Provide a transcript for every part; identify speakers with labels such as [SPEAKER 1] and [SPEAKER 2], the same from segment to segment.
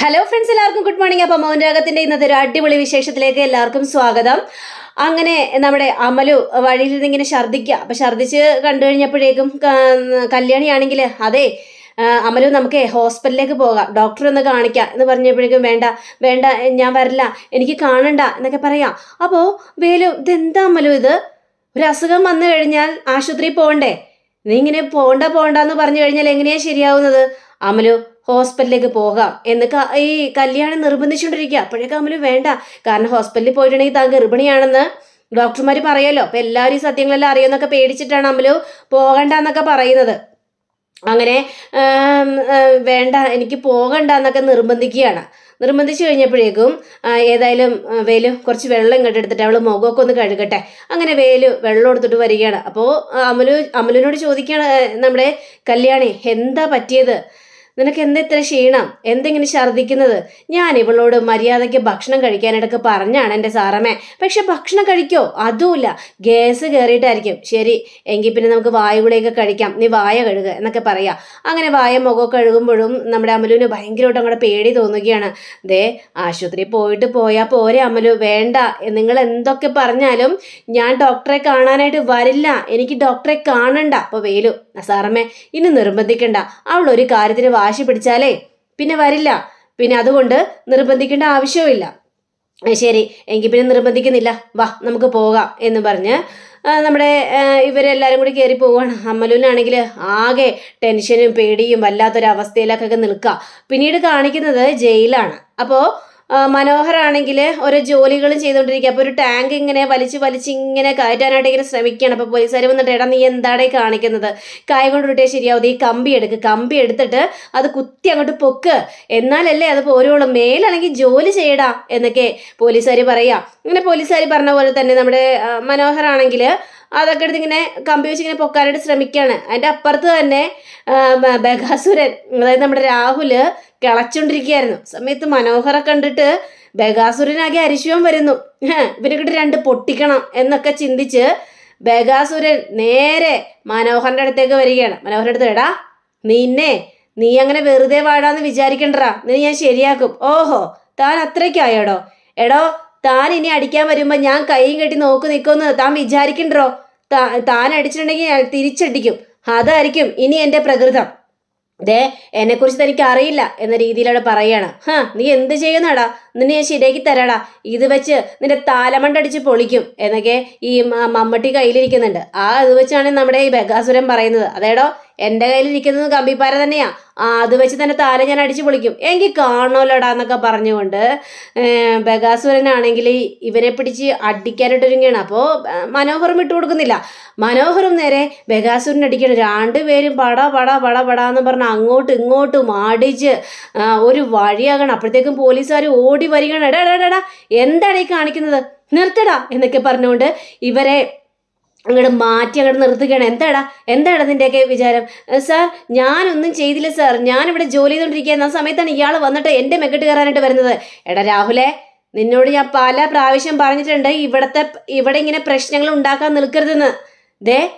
[SPEAKER 1] Hello friends എല്ലാവർക്കും good morning അപ്പം മൗനരാഗത്തിന്റെ ഇന്നത്തെ ഒരു അടിപൊളി വിശേഷത്തിലേക്ക് എല്ലാവർക്കും സ്വാഗതം. അങ്ങനെ നമ്മുടെ അമലു വഴിയിൽ നിന്ന് ഇങ്ങനെ ഛർദ്ദിക്കുക. അപ്പൊ ഛർദ്ദിച്ച് കണ്ടു കഴിഞ്ഞപ്പോഴേക്കും കല്യാണിയാണെങ്കിൽ അതെ അമലു നമുക്ക് ഹോസ്പിറ്റലിലേക്ക് പോകാം. ഡോക്ടറെ ഒന്ന് കാണിക്കാം എന്ന് പറഞ്ഞപ്പോഴേക്കും വേണ്ട വേണ്ട ഞാൻ വരില്ല എനിക്ക് കാണണ്ട എന്നൊക്കെ പറയാം. അപ്പോൾ വേലു ഇതെന്താ അമലു ഇത്? ഒരു അസുഖം വന്നു കഴിഞ്ഞാൽ ആശുപത്രിയിൽ പോകണ്ടേ? നീ ഇങ്ങനെ പോണ്ട പോണ്ട എന്ന് പറഞ്ഞു കഴിഞ്ഞാൽ എങ്ങനെയാ ശരിയാവുന്നത്? അമലു ഹോസ്പിറ്റലിലേക്ക് പോകാം. എന്ന് ഈ കല്യാണം നിർബന്ധിച്ചുകൊണ്ടിരിക്കുക. അപ്പോഴേക്കും അമലു വേണ്ട. കാരണം ഹോസ്പിറ്റലിൽ പോയിട്ടുണ്ടെങ്കിൽ താൻ ഗർഭിണിയാണെന്ന് ഡോക്ടർമാർ പറയല്ലോ. അപ്പൊ എല്ലാവരും സത്യങ്ങളെല്ലാം അറിയുമെന്നൊക്കെ പേടിച്ചിട്ടാണ് അമലു പോകണ്ട എന്നൊക്കെ പറയുന്നത്. അങ്ങനെ വേണ്ട എനിക്ക് പോകണ്ട എന്നൊക്കെ നിർബന്ധിക്കുകയാണ്. നിർബന്ധിച്ചു കഴിഞ്ഞപ്പോഴേക്കും ഏതായാലും വേലു കുറച്ച് വെള്ളം ഇങ്ങോട്ട് എടുത്തിട്ട് അവൾ മുഖമൊക്കെ ഒന്ന് കഴുകട്ടെ. അങ്ങനെ വേലു വെള്ളം എടുത്തിട്ട് വരികയാണ്. അപ്പോൾ അമലു അമലുവിനോട് ചോദിക്കുകയാണ് നമ്മുടെ കല്യാണി എന്താ പറ്റിയത്? നിനക്ക് എന്താ ഇത്ര ക്ഷീണം? എന്തെങ്ങനെ ഛർദ്ദിക്കുന്നത്? ഞാൻ ഇവളോട് മര്യാദയ്ക്ക് ഭക്ഷണം കഴിക്കാനിടക്ക് പറഞ്ഞാണ് എന്റെ സാറമ്മേ. പക്ഷെ ഭക്ഷണം കഴിക്കോ? അതുമില്ല. ഗ്യാസ് കയറിയിട്ടായിരിക്കും. ശരി എങ്കിൽ പിന്നെ നമുക്ക് വായുകളെയൊക്കെ കഴിക്കാം. നീ വായ കഴുകുക എന്നൊക്കെ പറയാ. അങ്ങനെ വായ മുഖമൊക്കെ കഴുകുമ്പോഴും നമ്മുടെ അമലുവിന് ഭയങ്കരമായിട്ട് അങ്ങോട്ട് പേടി തോന്നുകയാണ്. ദേ ആശുപത്രി പോയിട്ട് പോയാൽ പോരെ അമലു. വേണ്ട. നിങ്ങൾ എന്തൊക്കെ പറഞ്ഞാലും ഞാൻ ഡോക്ടറെ കാണാനായിട്ട് വരില്ല. എനിക്ക് ഡോക്ടറെ കാണണ്ട. അപ്പോൾ വേലു സാറമ്മേ ഇനി നിർബന്ധിക്കണ്ട. അവൾ ഒരു കാര്യത്തിന് വാശി പിടിച്ചാലേ പിന്നെ വരില്ല. പിന്നെ അതുകൊണ്ട് നിർബന്ധിക്കേണ്ട ആവശ്യവുമില്ല. ശരി. എങ്കിൽ പിന്നെ നിർബന്ധിക്കുന്നില്ല. വാ നമുക്ക് പോകാം എന്ന് പറഞ്ഞ് നമ്മുടെ ഇവരെല്ലാവരും കൂടി കയറി പോവുകയാണ് അമ്മലൂനാണെങ്കിൽ ആകെ ടെൻഷനും പേടിയും വല്ലാത്തൊരവസ്ഥയിലൊക്കെ നിൽക്കുക. പിന്നീട് കാണിക്കുന്നത് ജയിലാണ് അപ്പോൾ മനോഹരാണെങ്കിൽ ഓരോ ജോലികളും ചെയ്തുകൊണ്ടിരിക്കുക അപ്പോൾ ഒരു ടാങ്ക് ഇങ്ങനെ വലിച്ച് വലിച്ച് ഇങ്ങനെ കയറ്റാനായിട്ട് ഇങ്ങനെ ശ്രമിക്കുകയാണ്. അപ്പോൾ പോലീസുകാർ വന്നിട്ട് എടാ നീ എന്താടേ കാണിക്കുന്നത്? കായ കൊണ്ട് വിട്ടേ ശരിയാവും. ഈ കമ്പി എടുക്ക്. കമ്പി എടുത്തിട്ട് അത് കുത്തി അങ്ങോട്ട് പൊക്ക്. എന്നാലല്ലേ അത് പോരുള്ളൂ. മേലാണെങ്കിൽ ജോലി ചെയ്യടാ എന്നൊക്കെ പോലീസുകാർ പറയാം. ഇങ്ങനെ പോലീസുകാർ പറഞ്ഞ പോലെ തന്നെ നമ്മുടെ മനോഹരാണെങ്കിൽ അതൊക്കെ എടുത്ത് ഇങ്ങനെ കമ്പി വെച്ച് ഇങ്ങനെ പൊക്കാനായിട്ട് ശ്രമിക്കുകയാണ്. അതിന്റെ അപ്പുറത്ത് തന്നെ ബഗാസുരൻ അതായത് നമ്മുടെ രാഹുൽ കിളച്ചോണ്ടിരിക്കുകയായിരുന്നു. സമയത്ത് മനോഹറെ കണ്ടിട്ട് ബഗാസുരനാകെ അരിശിവം വരുന്നു. ഇവനെക്കിട്ട് രണ്ട് പൊട്ടിക്കണം എന്നൊക്കെ ചിന്തിച്ച് ബഗാസുരൻ നേരെ മനോഹറിന്റെ അടുത്തേക്ക് വരികയാണ്. മനോഹരന്റെ അടുത്ത് എടാ നിന്നെ നീ അങ്ങനെ വെറുതെ വാഴാന്ന് വിചാരിക്കണ്ടടാ. നിന്നെ ഞാൻ ശരിയാക്കും. ഓഹോ താൻ അത്രയ്ക്കായോടോ? എടോ താൻ ഇനി അടിക്കാൻ വരുമ്പോൾ ഞാൻ കൈയും കെട്ടി നോക്കി നിൽക്കുമെന്ന് താൻ വിചാരിക്കണ്ടോ താൻ അടിച്ചിട്ടുണ്ടെങ്കിൽ ഞാൻ തിരിച്ചടിക്കും. അതായിരിക്കും ഇനി എന്റെ പ്രകൃതം. ദേ എന്നെക്കുറിച്ച് തനിക്ക് അറിയില്ല എന്ന രീതിയിലാണ് പറയാണ്. ഹാ നീ എന്ത് ചെയ്യുന്നടാ? നിന്നെ ഞാൻ ശരിയാക്കി തരാടാ. ഇത് വെച്ച് നിന്റെ താലമണ്ടടിച്ച് പൊളിക്കും എന്നൊക്കെ ഈ മമ്മട്ടി കയ്യിലിരിക്കുന്നുണ്ട്. ആ ഇത് വെച്ചാണ് നമ്മുടെ ഈ ബഗാസുരൻ പറയുന്നത്. അതേടോ എന്റെ കയ്യിലിരിക്കുന്നത് കമ്പിപ്പാര തന്നെയാ. ആ അത് വെച്ച് തന്നെ താര ഞാൻ അടിച്ച് പൊളിക്കും. എങ്കിൽ കാണുമല്ലോടാ എന്നൊക്കെ പറഞ്ഞുകൊണ്ട് ബഗാസുരനാണെങ്കിൽ ഇവനെ പിടിച്ച് അടിക്കാനായിട്ടൊരുങ്ങുകയാണ് അപ്പോൾ മനോഹറും വിട്ടു കൊടുക്കുന്നില്ല. മനോഹറും നേരെ ബഗാസുരൻ അടിക്കണം രണ്ടുപേരും പട പട പട പട എന്ന് പറഞ്ഞ് അങ്ങോട്ടും ഇങ്ങോട്ടും അടിച്ച് ഒരു വഴിയാകണം. അപ്പോഴത്തേക്കും പോലീസുകാർ ഓടി വരികയാണ്. എടാ, എടാ എടാ എന്താണ് ഈ കാണിക്കുന്നത്? നിർത്തടാ എന്നൊക്കെ പറഞ്ഞുകൊണ്ട് ഇവരെ അങ്ങോട്ട് മാറ്റി അങ്ങോട്ട് നിർത്തുകയാണ് എന്താടാ? എന്താടാ അതിന്റെയൊക്കെ വിചാരം? "ഏ, സാർ ഞാനൊന്നും ചെയ്തില്ല സാർ. ഞാനിവിടെ ജോലി ചെയ്തുകൊണ്ടിരിക്കുകയാണ് ആ സമയത്താണ് ഇയാൾ വന്നിട്ട് എന്റെ മെക്കെട്ട് കയറാനായിട്ട് വരുന്നത്. എടാ രാഹുലേ നിന്നോട് ഞാൻ പല പ്രാവശ്യം പറഞ്ഞിട്ടുണ്ട് ഇവിടത്തെ ഇവിടെ ഇങ്ങനെ പ്രശ്നങ്ങൾ ഉണ്ടാക്കാൻ നിൽക്കരുതെന്ന്. ദേ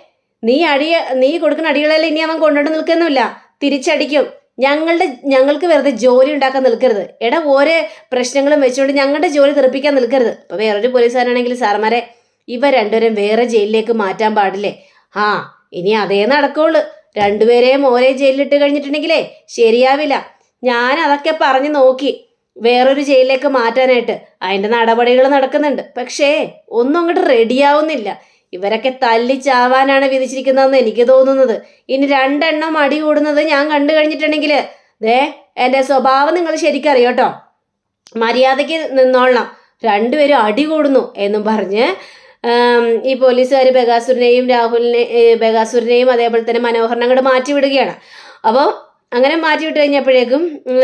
[SPEAKER 1] നീ അടിയ നീ കൊടുക്കുന്ന അടികളെല്ലാം ഇനി അവൻ കൊണ്ടുകൊണ്ട് നിൽക്കുന്നില്ല. തിരിച്ചടിക്കും. ഞങ്ങളുടെ ഞങ്ങൾക്ക് വെറുതെ ജോലി ഉണ്ടാക്കാൻ നിൽക്കരുത്. എടാ ഓരോ പ്രശ്നങ്ങളും വെച്ചുകൊണ്ട് ഞങ്ങളുടെ ജോലി തെറിപ്പിക്കാൻ നിൽക്കരുത്. അപ്പോൾ വേറൊരു പോലീസുകാരാണെങ്കിൽ സാറന്മാരെ ഇവ രണ്ടുപേരും വേറെ ജയിലിലേക്ക് മാറ്റാൻ പാടില്ലേ? ആ ഇനി അതേ നടക്കുള്ളൂ. രണ്ടുപേരെയും ഒരേ ജയിലിലിട്ട് കഴിഞ്ഞിട്ടുണ്ടെങ്കിലേ ശരിയാവില്ല. ഞാൻ അതൊക്കെ പറഞ്ഞു നോക്കി. വേറൊരു ജയിലിലേക്ക് മാറ്റാനായിട്ട് അതിന്റെ നടപടികൾ നടക്കുന്നുണ്ട്. പക്ഷേ ഒന്നും അങ്ങോട്ട് റെഡിയാവുന്നില്ല. ഇവരൊക്കെ തല്ലിച്ചാവാനാണ് വിധിച്ചിരിക്കുന്നതെന്ന് എനിക്ക് തോന്നുന്നത്. ഇനി രണ്ടെണ്ണം അടി കൂടുന്നത് ഞാൻ കണ്ടു കഴിഞ്ഞിട്ടുണ്ടെങ്കിൽ ദേ എന്റെ സ്വഭാവം നിങ്ങൾ ശരിക്കറിയോട്ടോ മര്യാദയ്ക്ക് നിന്നോളണം. രണ്ടുപേരും അടി കൂടുന്നു എന്നും പറഞ്ഞ് ഈ പോലീസുകാർ ബഗാസുരനെയും രാഹുലിനെ ബഗാസുരനെയും അതേപോലെ തന്നെ മനോഹറിനെ അങ്ങോട്ട് മാറ്റി വിടുകയാണ് അപ്പോൾ അങ്ങനെ മാറ്റി വിട്ട് കഴിഞ്ഞപ്പോഴേക്കും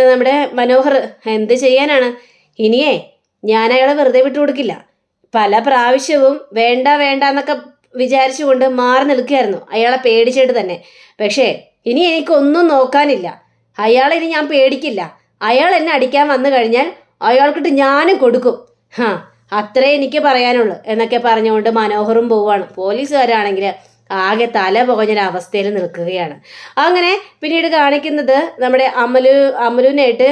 [SPEAKER 1] നമ്മുടെ മനോഹർ എന്ത് ചെയ്യാനാണ്? ഇനിയേ ഞാൻ അയാളെ വെറുതെ വിട്ടു കൊടുക്കില്ല. പല പ്രാവശ്യവും വേണ്ട വേണ്ട എന്നൊക്കെ വിചാരിച്ചുകൊണ്ട് മാറി നിൽക്കുകയായിരുന്നു. അയാളെ പേടിച്ചിട്ട് തന്നെ. പക്ഷേ ഇനി എനിക്കൊന്നും നോക്കാനില്ല. അയാളെ ഇനി ഞാൻ പേടിക്കില്ല. അയാൾ എന്നെ അടിക്കാൻ വന്നു കഴിഞ്ഞാൽ അയാൾക്കിട്ട് ഞാനും കൊടുക്കും. ഹാ അത്രേ എനിക്ക് പറയാനുള്ളൂ എന്നൊക്കെ പറഞ്ഞുകൊണ്ട് മനോഹറും പോവാണ് പോലീസുകാരാണെങ്കിൽ ആകെ തല പുകഞ്ഞൊരവസ്ഥയിൽ നിൽക്കുകയാണ്. അങ്ങനെ പിന്നീട് കാണിക്കുന്നത് നമ്മുടെ അമലു അമലുവിനായിട്ട്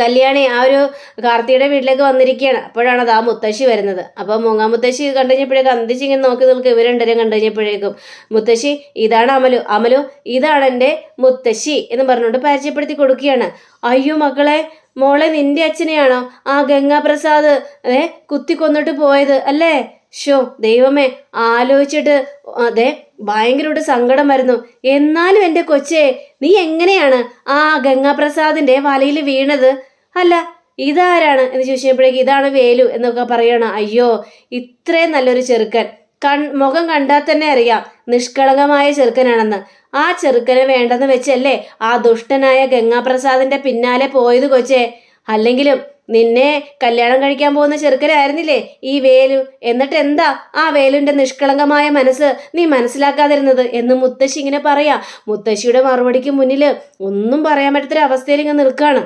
[SPEAKER 1] കല്യാണി ആ ഒരു കാർത്തിയുടെ വീട്ടിലേക്ക് വന്നിരിക്കുകയാണ്. അപ്പോഴാണ് അത് ആ മുത്തശ്ശി വരുന്നത്. അപ്പോൾ മൂങ്ങാ മുത്തശ്ശി കണ്ടു കഴിഞ്ഞപ്പോഴേക്കും അന്തിച്ച് ഇങ്ങനെ നോക്കി നിൽക്കുക ഇവർ രണ്ടുപേരും കണ്ടു കഴിഞ്ഞപ്പോഴേക്കും മുത്തശ്ശി ഇതാണ് അമലു. അമലു ഇതാണ് എന്റെ മുത്തശ്ശി എന്ന് പറഞ്ഞുകൊണ്ട് പരിചയപ്പെടുത്തി കൊടുക്കുകയാണ്. അയ്യോ മക്കളെ മോളെ നിന്റെ അച്ഛനെയാണോ ആ ഗംഗാപ്രസാദ് അതെ കുത്തിക്കൊന്നിട്ട് പോയത് അല്ലേ? ഷോ ദൈവമേ ആലോചിച്ചിട്ട് അതെ ഭയങ്കരമായിട്ട് സങ്കടം വരുന്നു. എന്നാലും എന്റെ കൊച്ചേ നീ എങ്ങനെയാണ് ആ ഗംഗാപ്രസാദിന്റെ വലയിൽ വീണത്? അല്ല ഇതാരാണ് എന്ന് ചോദിച്ചപ്പോഴേക്ക് ഇതാണ് വേലു എന്നൊക്കെ പറയണം. അയ്യോ ഇത്രയും നല്ലൊരു ചെറുക്കൻ. കൺ മുഖം കണ്ടാൽ തന്നെ അറിയാം. നിഷ്കളങ്കമായ ചെറുക്കനാണെന്ന്. ആ ചെറുക്കനെ വേണ്ടെന്ന് വെച്ചല്ലേ ആ ദുഷ്ടനായ ഗംഗാപ്രസാദിന്റെ പിന്നാലെ പോയത് കൊച്ചേ? അല്ലെങ്കിലും നിന്നെ കല്യാണം കഴിക്കാൻ പോകുന്ന ചെറുക്കനായിരുന്നില്ലേ ഈ വേലു? എന്നിട്ട് എന്താ ആ വേലുവിന്റെ നിഷ്കളങ്കമായ മനസ്സ് നീ മനസ്സിലാക്കാതിരുന്നത് എന്ന് മുത്തശ്ശി ഇങ്ങനെ പറയാ. മുത്തശ്ശിയുടെ മറുപടിക്ക് മുന്നിൽ ഒന്നും പറയാൻ പറ്റത്തൊരു അവസ്ഥയിൽ ഇങ്ങനെ നിൽക്കുകയാണ്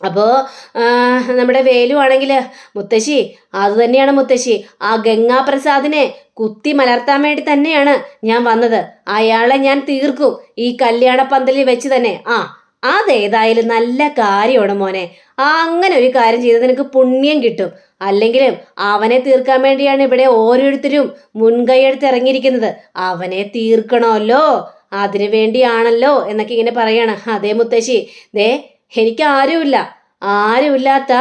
[SPEAKER 1] അപ്പോൾ നമ്മുടെ വേലു ആണെങ്കിൽ മുത്തശ്ശി അത് തന്നെയാണ് മുത്തശ്ശി. ആ ഗംഗാപ്രസാദിനെ കുത്തി മലർത്താൻ വേണ്ടി തന്നെയാണ് ഞാൻ വന്നത്. അയാളെ ഞാൻ തീർക്കും. ഈ കല്യാണ പന്തലിൽ വെച്ച് തന്നെ. ആ അതേതായാലും നല്ല കാര്യമാണ് മോനെ. ആ അങ്ങനെ ഒരു കാര്യം ചെയ്ത് നിനക്ക് പുണ്യം കിട്ടും. അല്ലെങ്കിലും അവനെ തീർക്കാൻ വേണ്ടിയാണ് ഇവിടെ ഓരോരുത്തരും മുൻകൈയെടുത്ത് ഇറങ്ങിയിരിക്കുന്നത്. അവനെ തീർക്കണമല്ലോ. അതിനു വേണ്ടിയാണല്ലോ എന്നൊക്കെ ഇങ്ങനെ പറയാണ്. അതേ മുത്തശ്ശി. ദേ എനിക്ക് ആരുമില്ല. ആരുമില്ലാത്ത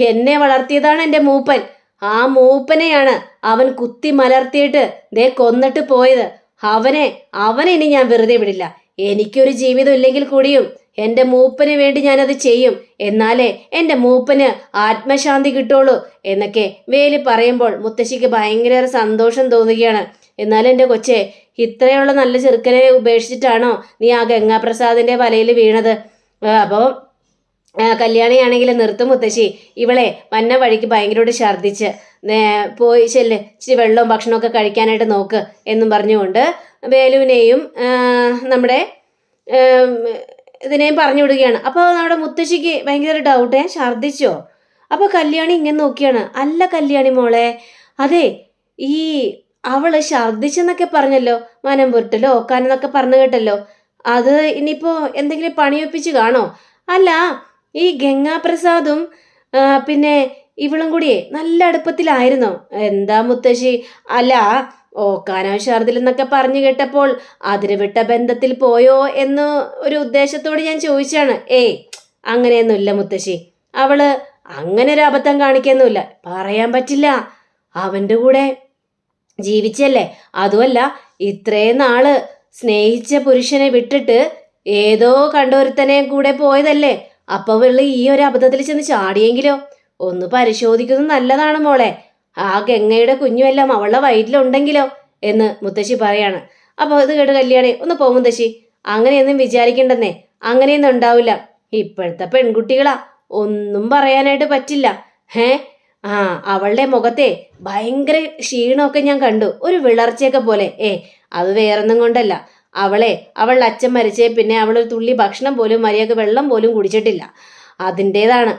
[SPEAKER 1] എന്നെ വളർത്തിയതാണ് എന്റെ മൂപ്പൻ. ആ മൂപ്പനെയാണ് അവൻ കുത്തി മലർത്തിയിട്ട് ദേ കൊന്നിട്ട് പോയത്. അവനെ അവനെ ഇനി ഞാൻ വെറുതെ വിടില്ല. എനിക്കൊരു ജീവിതം ഇല്ലെങ്കിൽ കൂടിയും എന്റെ മൂപ്പന് വേണ്ടി ഞാനത് ചെയ്യും. എന്നാലേ എന്റെ മൂപ്പന് ആത്മശാന്തി കിട്ടുള്ളൂ എന്നൊക്കെ വേലി പറയുമ്പോൾ മുത്തശ്ശിക്ക് ഭയങ്കര സന്തോഷം തോന്നുകയാണ്. എന്നാലും എന്റെ കൊച്ചെ ഇത്രയുള്ള നല്ല ചെറുക്കനെ ഉപേക്ഷിച്ചിട്ടാണോ നീ ആ ഗംഗാപ്രസാദിന്റെ വലയിൽ വീണത്? അപ്പോൾ കല്യാണിയാണെങ്കിൽ നിർത്തും മുത്തശ്ശി. ഇവളെ വന്ന വഴിക്ക് ഭയങ്കരമായിട്ട് ഛർദ്ദിച്ച് പോയി ചെല്ല് ഇച്ചിരി വെള്ളവും ഭക്ഷണമൊക്കെ കഴിക്കാനായിട്ട് നോക്ക് എന്നും പറഞ്ഞുകൊണ്ട് വേലുവിനെയും നമ്മുടെ ഇതിനെയും പറഞ്ഞു വിടുകയാണ്. അപ്പോൾ നമ്മുടെ മുത്തശ്ശിക്ക് ഭയങ്കര ഡൗട്ടേ ഛർദ്ദിച്ചോ? അപ്പോൾ കല്യാണി ഇങ്ങനെ നോക്കിയാണ്. അല്ല കല്യാണി മോളെ അതെ ഈ അവൾ ഛർദ്ദിച്ചെന്നൊക്കെ പറഞ്ഞല്ലോ മനം പുരട്ടലോ ഓക്കാനെന്നൊക്കെ പറഞ്ഞു കേട്ടല്ലോ. അത് ഇനിയിപ്പോൾ എന്തെങ്കിലും പണിയൊപ്പിച്ച് കാണോ? അല്ല ഈ ഗംഗാപ്രസാദും പിന്നെ ഇവളും കൂടിയേ നല്ല അടുപ്പത്തിലായിരുന്നോ. എന്താ മുത്തശ്ശി? അല്ല ഓക്കാനോ ഷർദിൽ എന്നൊക്കെ പറഞ്ഞു കേട്ടപ്പോൾ അതിരുവിട്ട ബന്ധത്തിൽ പോയോ എന്ന് ഒരു ഉദ്ദേശത്തോട് ഞാൻ ചോദിച്ചാണ്. ഏ അങ്ങനെയൊന്നുമില്ല മുത്തശ്ശി. അവൾ അങ്ങനെ ഒരു അബദ്ധം കാണിക്കൊന്നുമില്ല. പറയാൻ പറ്റില്ല. അവന്റെ കൂടെ ജീവിച്ചല്ലേ? അതുമല്ല ഇത്രയും നാൾ സ്നേഹിച്ച പുരുഷനെ വിട്ടിട്ട് ഏതോ കണ്ടൊരുത്തനെ കൂടെ പോയതല്ലേ? അപ്പൊ വെള്ളി ഈ ഒരു അബദ്ധത്തിൽ ചെന്ന് ചാടിയെങ്കിലോ? ഒന്ന് പരിശോധിക്കുന്നത് നല്ലതാണ് മോളെ. ആ ഗംഗയുടെ കുഞ്ഞുമെല്ലാം അവളുടെ വയറ്റിലുണ്ടെങ്കിലോ? എന്ന് മുത്തശ്ശി പറയാണ്. അപ്പോൾ ഇത് കേട്ട് കല്യാണി ഒന്ന് പോ മുത്തശ്ശി. അങ്ങനെയൊന്നും വിചാരിക്കണ്ടെന്നേ. അങ്ങനെയൊന്നും ഉണ്ടാവില്ല. ഇപ്പോഴത്തെ പെൺകുട്ടികളാ. ഒന്നും പറയാനായിട്ട് പറ്റില്ല. ഹേ? ആ അവളുടെ മുഖത്തെ ഭയങ്കര ക്ഷീണമൊക്കെ ഞാൻ കണ്ടു. ഒരു വിളർച്ചയൊക്കെ പോലെ. ഏ അത് വേറൊന്നും കൊണ്ടല്ല. അവളെ അവളുടെ അച്ഛൻ മരിച്ചേ പിന്നെ അവൾ ഒരു തുള്ളി ഭക്ഷണം പോലും മര്യാദയ്ക്ക് വെള്ളം പോലും കുടിച്ചിട്ടില്ല. അതിന്റേതാണ്.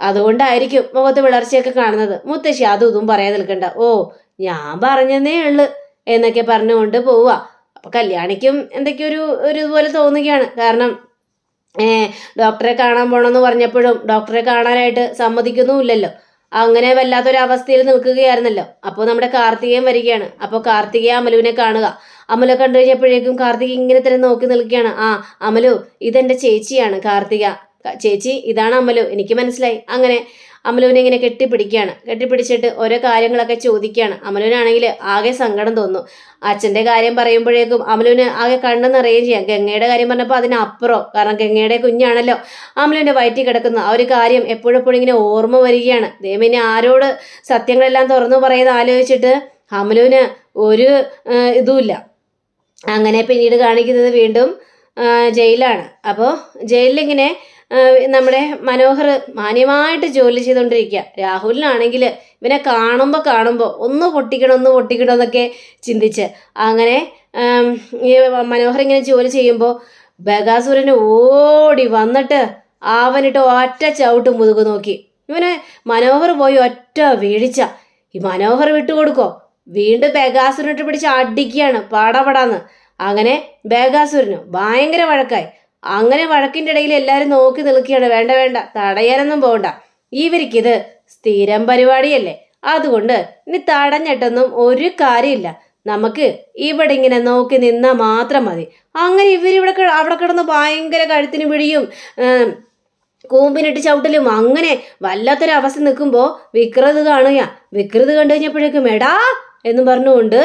[SPEAKER 1] അതുകൊണ്ടായിരിക്കും മുഖത്ത് വിളർച്ചയൊക്കെ കാണുന്നത്. മുത്തശ്ശി അതും ഇതും പറയാൻ നിൽക്കണ്ട. ഓ ഞാൻ പറഞ്ഞതേ ഉള്ളു എന്നൊക്കെ പറഞ്ഞുകൊണ്ട് പോവുക. അപ്പൊ കല്യാണിക്കും എന്തൊക്കെയോ ഒരു ഇതുപോലെ തോന്നുകയാണ്. കാരണം ഡോക്ടറെ കാണാൻ പോണമെന്ന് പറഞ്ഞപ്പോഴും ഡോക്ടറെ കാണാനായിട്ട് സമ്മതിക്കുന്നുമില്ലല്ലോ. അങ്ങനെ വല്ലാത്തൊരവസ്ഥയിൽ നിൽക്കുകയായിരുന്നല്ലോ. അപ്പോൾ നമ്മുടെ കാർത്തികയും വരികയാണ്. അപ്പോൾ കാർത്തികയെ അമലുവിനെ കാണുക. അമല കണ്ടു കഴിഞ്ഞപ്പോഴേക്കും കാർത്തിക ഇങ്ങനെ തന്നെ നോക്കി നിൽക്കുകയാണ്. ആ അമലു ഇതെന്റെ ചേച്ചിയാണ് കാർത്തിക. ചേച്ചി ഇതാണ് അമലു. എനിക്ക് മനസ്സിലായി. അങ്ങനെ അമലുവിനെ ഇങ്ങനെ കെട്ടിപ്പിടിക്കുകയാണ്. കെട്ടിപ്പിടിച്ചിട്ട് ഓരോ കാര്യങ്ങളൊക്കെ ചോദിക്കുകയാണ്. അമലുവിനാണെങ്കിൽ ആകെ സങ്കടം തോന്നുന്നു അച്ഛന്റെ കാര്യം പറയുമ്പോഴേക്കും അമലുവിന് ആകെ കണ്ണ് നിറയുകയും ചെയ്യാം. ഗംഗയുടെ കാര്യം പറഞ്ഞപ്പോൾ അതിനപ്പുറം. കാരണം ഗംഗയുടെ കുഞ്ഞാണല്ലോ. അമലുവിന്റെ വയറ്റിൽ കിടക്കുന്ന. ആ ഒരു കാര്യം എപ്പോഴും എപ്പോഴും ഇങ്ങനെ ഓർമ്മ വരികയാണ്. ദൈവം ആരോട് സത്യങ്ങളെല്ലാം തുറന്നു പറയുന്നത് ആലോചിച്ചിട്ട് അമലുവിന് ഒരു ഇതുമില്ല. അങ്ങനെ പിന്നീട് കാണിക്കുന്നത് വീണ്ടും ജയിലാണ്. അപ്പോൾ ജയിലിലിങ്ങനെ നമ്മുടെ മനോഹർ മാന്യമായിട്ട് ജോലി ചെയ്തുകൊണ്ടിരിക്കുക രാഹുലിനാണെങ്കിൽ ഇവനെ കാണുമ്പോൾ കാണുമ്പോൾ ഒന്ന് പൊട്ടിക്കണം ഒന്ന് പൊട്ടിക്കണം എന്നൊക്കെ ചിന്തിച്ച്. അങ്ങനെ മനോഹർ ഇങ്ങനെ ജോലി ചെയ്യുമ്പോൾ ബഗാസുരന് ഓടി വന്നിട്ട് അവനിട്ട് ഒറ്റ ചവിട്ട് മുതുകു നോക്കി. ഇവനെ മനോഹർ പോയി ഒറ്റ വീഴിച്ച ഈ മനോഹർ വിട്ടുകൊടുക്കോ? വീണ്ടും ബേഗാസുരനിട്ട് പിടിച്ച് അടിക്കുകയാണ്. പാടാപടാന്ന്. അങ്ങനെ ബേഗാസുരന് ഭയങ്കര വഴക്കായി. അങ്ങനെ വഴക്കിന്റെ ഇടയിൽ എല്ലാവരും നോക്കി നിൽക്കുകയാണ്. വേണ്ട വേണ്ട തടയാനൊന്നും പോകണ്ട. ഇവർക്കിത് സ്ഥിരം പരിപാടിയല്ലേ. അതുകൊണ്ട് ഇനി തടഞ്ഞിട്ടൊന്നും ഒരു കാര്യമില്ല. നമുക്ക് ഇവിടെ ഇങ്ങനെ നോക്കി നിന്നാൽ മാത്രം മതി. അങ്ങനെ ഇവരിവിടെ അവിടെ കിടന്ന് ഭയങ്കര കഴുത്തിന് പിടിയും കൂമ്പിനിട്ട് ചവിട്ടലും അങ്ങനെ വല്ലാത്തൊരവസ്ഥ നിൽക്കുമ്പോൾ വിക്രത് കാണുക. വിക്രത് കണ്ടു കഴിഞ്ഞപ്പോഴേക്കും എടാ എന്ന് പറഞ്ഞുകൊണ്ട്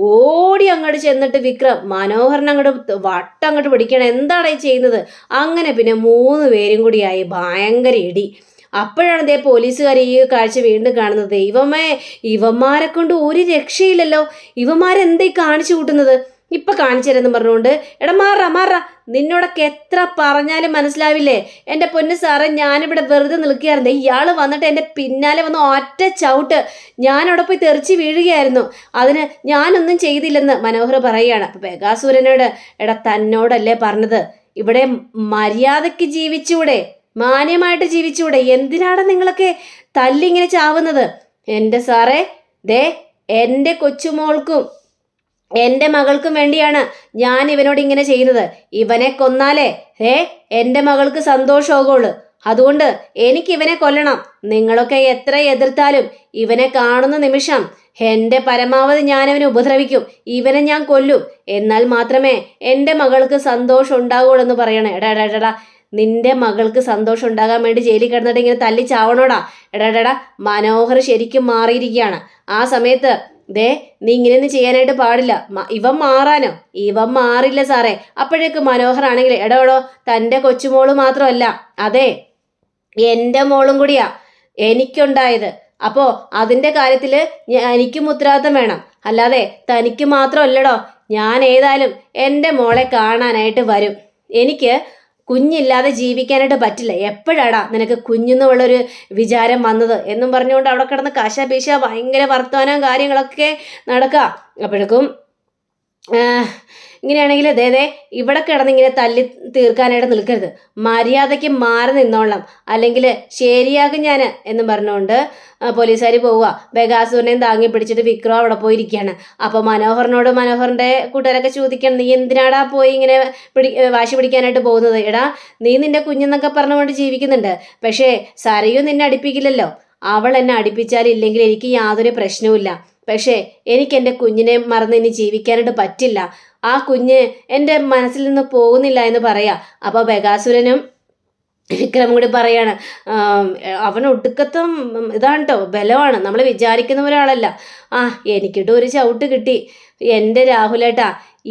[SPEAKER 1] ഓടി അങ്ങോട്ട് ചെന്നിട്ട് വിക്രം മനോഹരൻ അങ്ങോട്ട് വട്ടം അങ്ങോട്ട് പിടിക്കണം എന്താണ് ഈ ചെയ്യുന്നത്? അങ്ങനെ പിന്നെ മൂന്ന് പേരും കൂടിയായി ഭയങ്കര ഇടി. അപ്പോഴാണ് ദേ പോലീസുകാർ ഈ കാഴ്ച വീണ്ടും കാണുന്നത്. ഇവമേ ഇവന്മാരെ കൊണ്ട് ഒരു രക്ഷയില്ലല്ലോ. ഇവന്മാരെന്തേ കാണിച്ചു കൂട്ടുന്നത്? ഇപ്പൊ കാണിച്ചു പറഞ്ഞുകൊണ്ട് എടാ മാറ മാറ. നിന്നോടൊക്കെ എത്ര പറഞ്ഞാലും മനസ്സിലാവില്ലേ? എന്റെ പൊന്ന് സാറേ ഞാനിവിടെ വെറുതെ നിൽക്കുകയായിരുന്നു. ഇയാൾ വന്നിട്ട് എന്റെ പിന്നാലെ വന്ന് ഒറ്റ ചവിട്ട് ഞാനവിടെ പോയി തെറിച്ച് വീഴുകയായിരുന്നു. അതിന് ഞാനൊന്നും ചെയ്തില്ലെന്ന് മനോഹർ പറയുകയാണ്. അപ്പം ബേഗാസൂരനോട് എടാ തന്നോടല്ലേ പറഞ്ഞത്? ഇവിടെ മര്യാദയ്ക്ക് ജീവിച്ചൂടെ? മാന്യമായിട്ട് ജീവിച്ചൂടെ? എന്തിനാണ് നിങ്ങളൊക്കെ തല്ലിങ്ങനെ ചാവുന്നത്? എന്റെ സാറേ ദേ എന്റെ കൊച്ചുമോൾക്കും എന്റെ മകൾക്കും വേണ്ടിയാണ് ഞാൻ ഇവനോട് ഇങ്ങനെ ചെയ്യുന്നത്. ഇവനെ കൊന്നാലേ ഏ എന്റെ മകൾക്ക് സന്തോഷമാകുള്ളൂ അതുകൊണ്ട് എനിക്ക് ഇവനെ കൊല്ലണം. നിങ്ങളൊക്കെ എത്ര എതിർത്താലും ഇവനെ കാണുന്ന നിമിഷം എന്റെ പരമാവധി ഞാൻ ഉപദ്രവിക്കും. ഇവനെ ഞാൻ കൊല്ലും. എന്നാൽ മാത്രമേ എന്റെ മകൾക്ക് സന്തോഷം ഉണ്ടാകുള്ളൂ എന്ന് പറയണേ. എടാ നിന്റെ മകൾക്ക് സന്തോഷം ഉണ്ടാകാൻ വേണ്ടി ജയിലിൽ കിടന്നിട്ട് ഇങ്ങനെ തല്ലിച്ചാവണോടാ ചാവണോടാ. മനോഹർ ശരിക്കും മാറിയിരിക്കുകയാണ്. ആ സമയത്ത് ദേ നീ ഇങ്ങനെയൊന്നും ചെയ്യാനായിട്ട് പാടില്ല. ഇവൻ മാറാനോ? ഇവൻ മാറില്ല സാറേ. അപ്പോഴേക്ക് മനോഹറാണെങ്കിൽ എടോ എടോ തന്റെ കൊച്ചുമോൾ മാത്രമല്ല. അതെ എന്റെ മോളും കൂടിയാ എനിക്കുണ്ടായത്. അപ്പോൾ അതിന്റെ കാര്യത്തിൽ എനിക്കും ഉത്തരവാദിത്തം വേണം. അല്ലാതെ തനിക്ക് മാത്രമല്ലടോ ഞാൻ ഏതായാലും എന്റെ മോളെ കാണാനായിട്ട് വരും. എനിക്ക് കുഞ്ഞില്ലാതെ ജീവിക്കാനായിട്ട് പറ്റില്ല. എപ്പോഴാടാ നിനക്ക് കുഞ്ഞെന്നുള്ളൊരു വിചാരം വന്നത്? എന്നും പറഞ്ഞുകൊണ്ട് അവിടെ കിടന്ന് കാശ പീശ ഭയങ്കര വർത്തമാനവും കാര്യങ്ങളൊക്കെ നടക്കുക. അപ്പോഴേക്കും ഇങ്ങനെയാണെങ്കിൽ ദേ ഇവിടെ കിടന്നിങ്ങനെ തല്ലി തീർക്കാനായിട്ട് നിൽക്കരുത്. മര്യാദയ്ക്ക് മാറി നിന്നോളാം അല്ലെങ്കിൽ ശരിയാകും ഞാൻ എന്ന് പറഞ്ഞുകൊണ്ട് പോലീസുകാർ പോവുക. ബഗാസൂറിനെയും താങ്ങി പിടിച്ചിട്ട് വിക്രം അവിടെ പോയിരിക്കുകയാണ്. അപ്പോൾ മനോഹറിനോട് മനോഹറിന്റെ കൂട്ടുകാരൊക്കെ ചോദിക്കണം നീ എന്തിനാടാ പോയി ഇങ്ങനെ പിടി വാശി പിടിക്കാനായിട്ട് പോകുന്നത്? എടാ നീ നിന്റെ കുഞ്ഞെന്നൊക്കെ പറഞ്ഞുകൊണ്ട് ജീവിക്കുന്നുണ്ട്. പക്ഷേ സരയു നിന്നെ അടിപ്പിക്കില്ലല്ലോ. അവൾ എന്നെ അടുപ്പിച്ചാൽ ഇല്ലെങ്കിൽ എനിക്ക് യാതൊരു പ്രശ്നവുമില്ല. പക്ഷേ എനിക്ക് എന്റെ കുഞ്ഞിനെ മറന്ന് ഇനി ജീവിക്കാനായിട്ട് പറ്റില്ല. ആ കുഞ്ഞ് എന്റെ മനസ്സിൽ നിന്ന് പോകുന്നില്ല എന്ന് പറയാ. അപ്പോൾ ബഗാസുരനും വിക്രം കൂടി പറയാണ് അവൻ ഒടുക്കത്തും ഇതാണ് കേട്ടോ ബലമാണ്. നമ്മൾ വിചാരിക്കുന്ന ഒരാളല്ല ആ എനിക്കിട്ട് ഒരു ചവിട്ട് കിട്ടി. എന്റെ രാഹുലേട്ടാ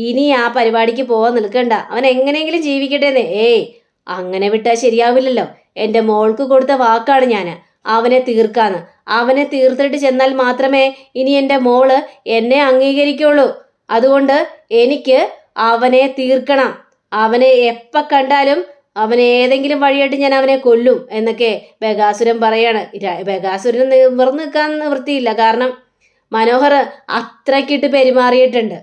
[SPEAKER 1] ഇനി ആ പരിപാടിക്ക് പോകാൻ നിൽക്കണ്ട. അവൻ എങ്ങനെയെങ്കിലും ജീവിക്കട്ടേന്നേ. ഏയ് അങ്ങനെ വിട്ടാൽ ശരിയാവില്ലല്ലോ. എന്റെ മോൾക്ക് കൊടുത്ത വാക്കാണ് ഞാൻ അവനെ തീർക്കാന്ന്. അവനെ തീർത്തിട്ട് ചെന്നാൽ മാത്രമേ ഇനി എന്റെ മോൾ എന്നെ അംഗീകരിക്കുള്ളൂ. അതുകൊണ്ട് എനിക്ക് അവനെ തീർക്കണം. അവനെ എപ്പ കണ്ടാലും അവനെ ഏതെങ്കിലും വഴിയായിട്ട് ഞാൻ അവനെ കൊല്ലും എന്നൊക്കെ ബഗാസുരൻ പറയാണ്. ബഗാസുരൻ നിവർന്ന് നിൽക്കാൻ നിവൃത്തിയില്ല. കാരണം മനോഹർ അത്രയ്ക്കിട്ട് പെരുമാറിയിട്ടുണ്ട്.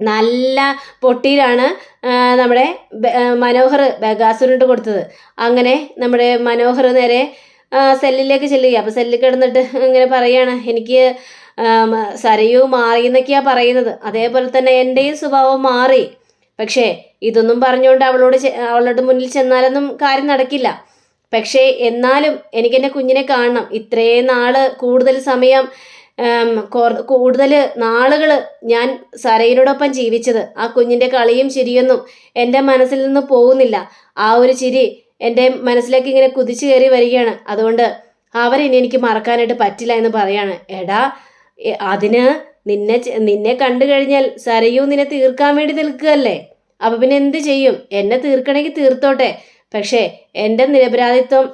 [SPEAKER 1] നല്ല പൊട്ടിയിലാണ് നമ്മുടെ മനോഹർ ബഗാസുരനിട്ട് കൊടുത്തത്. അങ്ങനെ നമ്മുടെ മനോഹർ നേരെ സെല്ലിലേക്ക് ചെല്ലുക. അപ്പോൾ സെല്ലിൽ കിടന്നിട്ട് ഇങ്ങനെ പറയുകയാണ് എനിക്ക് സരയു മാറി എന്നൊക്കെയാണ് പറയുന്നത്. അതേപോലെ തന്നെ എന്റെയും സ്വഭാവം മാറി. പക്ഷേ ഇതൊന്നും പറഞ്ഞുകൊണ്ട് അവളോട് അവളുടെ മുന്നിൽ ചെന്നാലൊന്നും കാര്യം നടക്കില്ല. പക്ഷേ എന്നാലും എനിക്ക് എന്റെ കുഞ്ഞിനെ കാണണം. ഇത്രയും നാൾ കൂടുതൽ സമയം കൂടുതൽ നാളുകൾ ഞാൻ സരയിനോടൊപ്പം ജീവിച്ചത്. ആ കുഞ്ഞിന്റെ കളിയും ചിരിയൊന്നും എന്റെ മനസ്സിൽ നിന്ന് പോകുന്നില്ല. ആ ഒരു ചിരി എന്റെ മനസ്സിലേക്ക് ഇങ്ങനെ കുതിച്ചു കയറി വരികയാണ്. അതുകൊണ്ട് അവരിനി എനിക്ക് മറക്കാനായിട്ട് പറ്റില്ല എന്ന് പറയാണ്. എടാ അതിന് നിന്നെ നിന്നെ കണ്ടു കഴിഞ്ഞാൽ സരയു നിന്നെ തീർക്കാൻ വേണ്ടി നിൽക്കുകയല്ലേ? അപ്പൊ പിന്നെ എന്ത് ചെയ്യും? എന്നെ തീർക്കണമെങ്കിൽ തീർത്തോട്ടെ. പക്ഷേ എന്റെ നിരപരാധിത്വം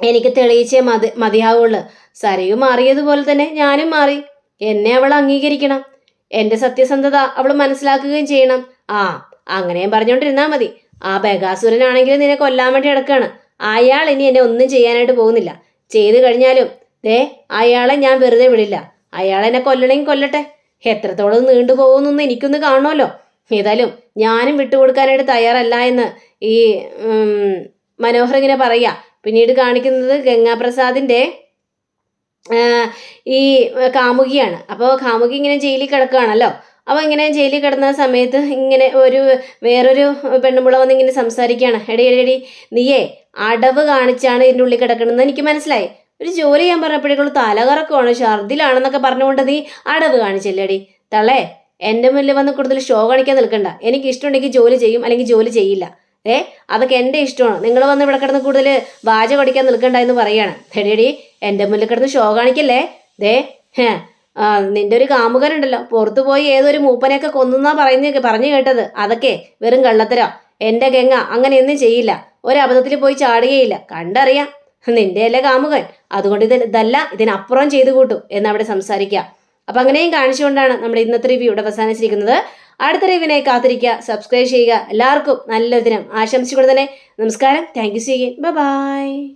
[SPEAKER 1] എനിക്ക് തെളിയിച്ചേ മതി മതിയാവുള്ളൂ. സരയു മാറിയതുപോലെ തന്നെ ഞാനും മാറി. എന്നെ അവൾ അംഗീകരിക്കണം. എന്റെ സത്യസന്ധത അവൾ മനസ്സിലാക്കുകയും ചെയ്യണം. ആ അങ്ങനെയും പറഞ്ഞുകൊണ്ടിരുന്നാൽ മതി. ആ ബഗാസുരനാണെങ്കിൽ നിന്നെ കൊല്ലാൻ വേണ്ടി അടക്കാണ് അയാൾ ഇനി എന്നെ ഒന്നും ചെയ്യാനായിട്ട് പോകുന്നില്ല. ചെയ്തു കഴിഞ്ഞാലും ദേ അയാളെ ഞാൻ വെറുതെ വിടില്ല. അയാൾ എന്നെ കൊല്ലണമെങ്കിൽ കൊല്ലട്ടെ. എത്രത്തോളം നീണ്ടു പോകുന്നൊന്നും എനിക്കൊന്ന് കാണുമല്ലോ. ഏതായാലും ഞാനും വിട്ടുകൊടുക്കാനായിട്ട് തയ്യാറല്ല എന്ന് ഈ മനോഹർ ഇങ്ങനെ പറയുക പിന്നീട് കാണിക്കുന്നത് ഗംഗാപ്രസാദിന്റെ ഈ കാമുകിയാണ്. അപ്പോൾ കാമുകി ഇങ്ങനെ ജയിലിൽ കിടക്കുകയാണല്ലോ. അവ ഇങ്ങനെ ജയിലിൽ കിടന്ന സമയത്ത് ഇങ്ങനെ ഒരു വേറൊരു പെണ്ണുമുള വന്ന് ഇങ്ങനെ സംസാരിക്കുകയാണ്. എടി എടി എടി നീയേ അടവ് കാണിച്ചാണ് ഇതിന്റെ ഉള്ളിൽ കിടക്കണമെന്ന് എനിക്ക് മനസ്സിലായി. ഒരു ജോലി ചെയ്യാൻ പറഞ്ഞപ്പോഴേക്കുള്ള തലകറക്കമാണ് ഛർദിലാണെന്നൊക്കെ പറഞ്ഞുകൊണ്ട് നീ അടവ് കാണിച്ചില്ലേടി തള്ളേ എന്റെ മുന്നിൽ വന്ന് കൂടുതൽ ഷോ കാണിക്കാൻ നിൽക്കണ്ട. എനിക്ക് ഇഷ്ടമുണ്ടെങ്കിൽ ജോലി ചെയ്യും അല്ലെങ്കിൽ ജോലി ചെയ്യില്ല. ഏ അതൊക്കെ എന്റെ ഇഷ്ടമാണ്. നിങ്ങൾ വന്ന് ഇവിടെ കിടന്ന് കൂടുതൽ വാച പഠിക്കാൻ നിൽക്കണ്ട എന്ന് പറയാണ് എടിയടി എന്റെ മുന്നിൽ കിടന്ന് ഷോ കാണിക്കല്ലേ? ദേ ഹേ ആ നിന്റെ ഒരു കാമുകനുണ്ടല്ലോ. പുറത്തു പോയി ഏതൊരു മൂപ്പനെയൊക്കെ കൊന്നുന്നാ പറയുന്ന പറഞ്ഞു കേട്ടത്. അതൊക്കെ വെറും കള്ളത്തര. എന്റെ ഗംഗ അങ്ങനെയൊന്നും ചെയ്യില്ല. ഒരബദ്ധത്തിൽ പോയി ചാടുകയില്ല. കണ്ടറിയാം. നിന്റെ അല്ലേ കാമുകൻ? അതുകൊണ്ട് ഇത് ഇതല്ല ഇതിനപ്പുറം ചെയ്തു കൂട്ടും എന്ന് അവിടെ സംസാരിക്കാം അപ്പം അങ്ങനെയും കാണിച്ചുകൊണ്ടാണ് നമ്മുടെ ഇന്നത്തെ റിവ്യൂ ഇവിടെ അവസാനിച്ചിരിക്കുന്നത്. അടുത്ത റിവ്യൂവിനായി കാത്തിരിക്കുക. സബ്സ്ക്രൈബ് ചെയ്യുക. എല്ലാവർക്കും നല്ല ദിനം. ആശംസിച്ചുകൊണ്ട് തന്നെ നമസ്കാരം. Thank you C by